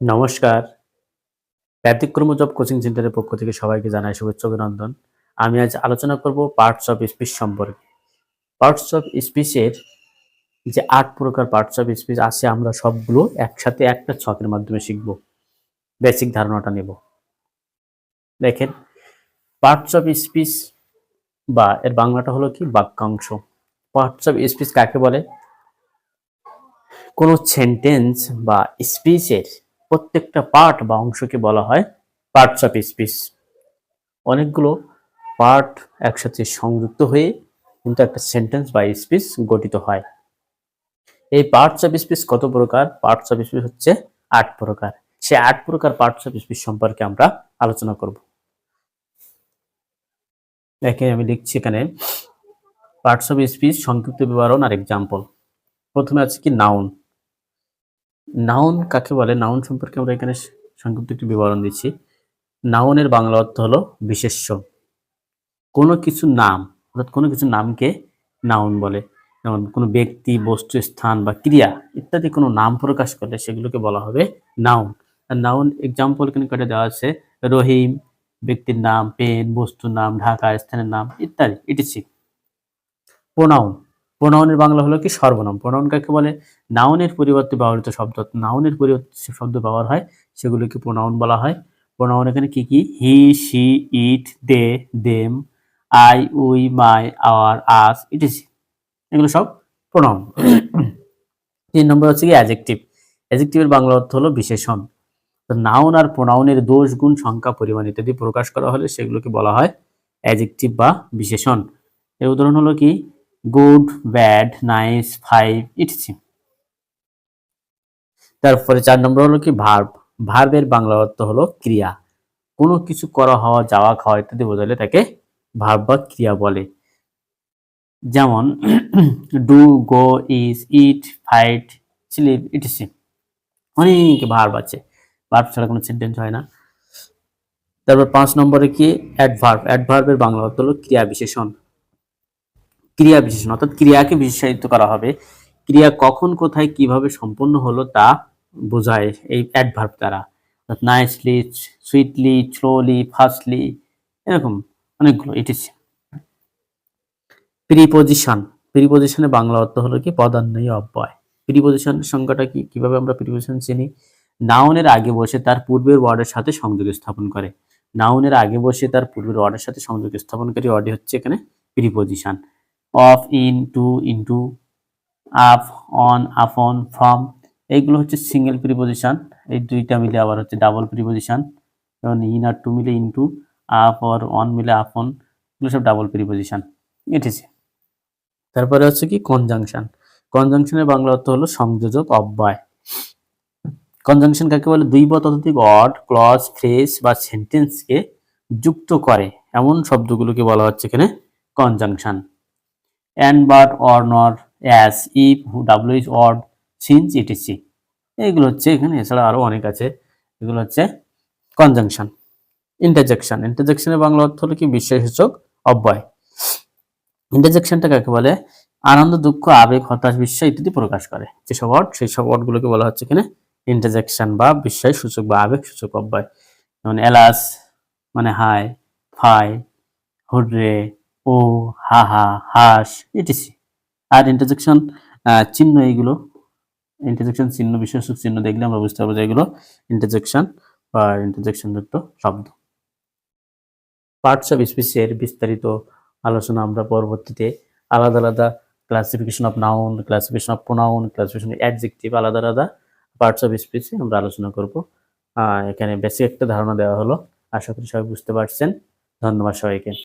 নমস্কার। ব্যতিক্রম job coaching সেন্টারের পক্ষ থেকে সবাইকে জানাই শুভেচ্ছা, অভিনন্দন। আমি আজ আলোচনা করব পার্টস অফ স্পিচ সম্পর্কে। পার্টস অফ স্পিচের যে আট প্রকার পার্টস অফ স্পিচ আছে, আমরা সবগুলো একসাথে একটা ছকের মাধ্যমে শিখব। বেসিক ধারণাটা নেব। দেখেন, পার্টস অফ স্পিচ বা এর বাংলাটা হলো কি? বাক্যাংশ। পার্টস অফ স্পিচ কাকে বলে? কোনো সেন্টেন্স বা স্পিচের প্রত্যেকটা পার্ট বা অংশকে বলা হয় পার্টস অফ স্পিচ অনেকগুলো পার্ট একসাথে সংযুক্ত হয়ে কিন্তু একটা সেন্টেন্স বা স্পিচ গঠিত হয়। এই পার্টস অফ স্পিচ কত প্রকার? পার্টস অফ স্পিচ হচ্ছে আট প্রকার। সে আট প্রকার পার্টস অফ স্পিচ সম্পর্কে আমরা আলোচনা করব। দেখে আমি লিখছি এখানে পার্টস অফ স্পিচ সংক্ষিপ্ত বিবরণ আর এক্সাম্পল প্রথমে আছে কি নাউন নাউন কাকে বলে? নাউন সম্পর্কে আমরা এখানে সংক্ষিপ্ত একটি বিবরণ দিচ্ছি। নাউনের বাংলা অর্থ হলো বিশেষ্য। কোনো কিছু নাম, অর্থাৎ কোনো কিছু নামকে নাউন বলে। যেমন কোনো ব্যক্তি, বস্তু, স্থান বা ক্রিয়া ইত্যাদি কোনো নাম প্রকাশ করলে সেগুলোকে বলা হবে নাউন। আর নাউন এক্সাম্পল এখানে কেটে দেওয়া আছে? রহিম, ব্যক্তির নাম, পেন, বস্তুর নাম, ঢাকা, স্থানের নাম ইত্যাদি। Etc pronoun. প্রোনাউনের বাংলা হলো কি সর্বনাম। প্রোনাউন কাকে বলে? নাউনের পরিবর্তে ব্যবহৃত শব্দ। নাউনের পরিবর্তে শব্দ ব্যবহার হয়, সেগুলোকে প্রোনাউন বলা হয়। প্রোনাউন এখানে কি কি? He she it, they, them, I, we, my, our, us etc এগুলো সব প্রোনাউন তিন নম্বর হচ্ছে কি অ্যাজেক্টিভ। অ্যাজেক্টিভের বাংলা অর্থ হলো বিশেষণ। তো নাউন আর প্রোনাউনের দোষ গুণ সংখ্যা পরিমাণ ইত্যাদি প্রকাশ করা হলে সেগুলোকে বলা হয় অ্যাজেক্টিভ বা বিশেষণ। এর উদাহরণ হলো কি? Good, bad, nice, five etc তারপরে চার নম্বর হলো কি, ভার্ব। ভার্বের বাংলা অর্থ হলো ক্রিয়া। কোনো কিছু করা, হওয়া, যাওয়া, খাওয়া ইত্যাদি বোঝালে তাকে ভার্ব বা ক্রিয়া বলে। যেমন do go is eat fight sleep etc অনেক ভার্ব আছে। ভার্ব ছাড়া কোনো সেন্টেন্স হয় না। তারপর পাঁচ নম্বরে কি, অ্যাডভার্ব। অ্যাডভার্বের বাংলা অর্থ হলো ক্রিয়া বিশেষণ। ক্রিয়া বিশেষণ, অর্থাৎ ক্রিয়াকে বিশেষায়িত করা হবে। ক্রিয়া কখন, কোথায়, কীভাবে সম্পন্ন হলো তা বোঝায় এই অ্যাডভার্ব দ্বারা। অর্থাৎ নাইসলি সুইটলি স্লোলি ফাস্টলি এরকম অনেকগুলো ইটিসি প্রিপোজিশন প্রিপোজিশনের বাংলা অর্থ হলো কি, পদান্বয়ী অব্যয়। প্রিপোজিশনের সংজ্ঞাটা কি, কীভাবে আমরা প্রিপোজিশন চিনি? নাউনের আগে বসে তার পূর্বের ওয়ার্ডের সাথে সংযোগ স্থাপন করে। নাউনের আগে বসে তার পূর্বের ওয়ার্ডের সাথে সংযোগ স্থাপনকারী ওয়ার্ডই হচ্ছে এখানে preposition of in to into up on upon from এইগুলো হচ্ছে সিঙ্গেল প্রিপোজিশন এই দুইটা মিলে আবার হচ্ছে ডাবল প্রিপোজিশন যেমন ইন আর টু মিলে ইনটু আপ অর অন মিলে আপন এগুলো সব ডাবল প্রিপোজিশন এটিসি তারপরে হচ্ছে কি? কনজাংশন কনজাংশনের বাংলা অর্থ হলো সংযোজক অব্যয়। কনজাংশন কাকে বলে? দুই বা ততোধিক অড ক্লজ ফ্রেজ বা সেন্টেন্সকে যুক্ত করে। এমন শব্দগুলোকে বলা হচ্ছে এখানে conjunction and but or nor as if W is odd since etc এইগুলো হচ্ছে এখানে, এছাড়া আরও অনেক আছে। এগুলো হচ্ছে কনজাংশন ইন্টারজেকশন ইন্টারজেকশনের বাংলা অর্থ হলো কি? বিশ্বাসসূচক অব্যয়। ইন্টারজেকশনটা কাকে বলে? আনন্দ, দুঃখ, আবেগ, হতাশ বিশ্বাস ইত্যাদি প্রকাশ করে। যেসব ওয়ার্ড সেই সব ওয়ার্ডগুলোকে বলা হচ্ছে এখানে ইন্টারজেকশন বা বিস্ময় সূচক বা আবেগ সূচক অব্যয়। যেমন এলাস মানে hi fie hurrah oh, ha ha, hush etc আর ইন্টারজেকশন চিহ্ন এইগুলো। ইন্টারজেকশন চিহ্ন বিশেষক চিহ্ন দেখলে আমরা বুঝতে পারব যে এগুলো ইন্টারজেকশন বা ইন্টারজেকশন যুক্ত শব্দ। পার্টস অফ স্পিচের বিস্তারিত আলোচনা আমরা পরবর্তীতে আলাদা আলাদা classification of noun classification of pronoun classification adjective আলাদা আলাদা পার্টস অফ স্পিচে আমরা আলোচনা করব। এখানে বেসিক একটা ধারণা দেওয়া হলো। আশা করি সবাই বুঝতে পারছেন। ধন্যবাদ সবাইকে।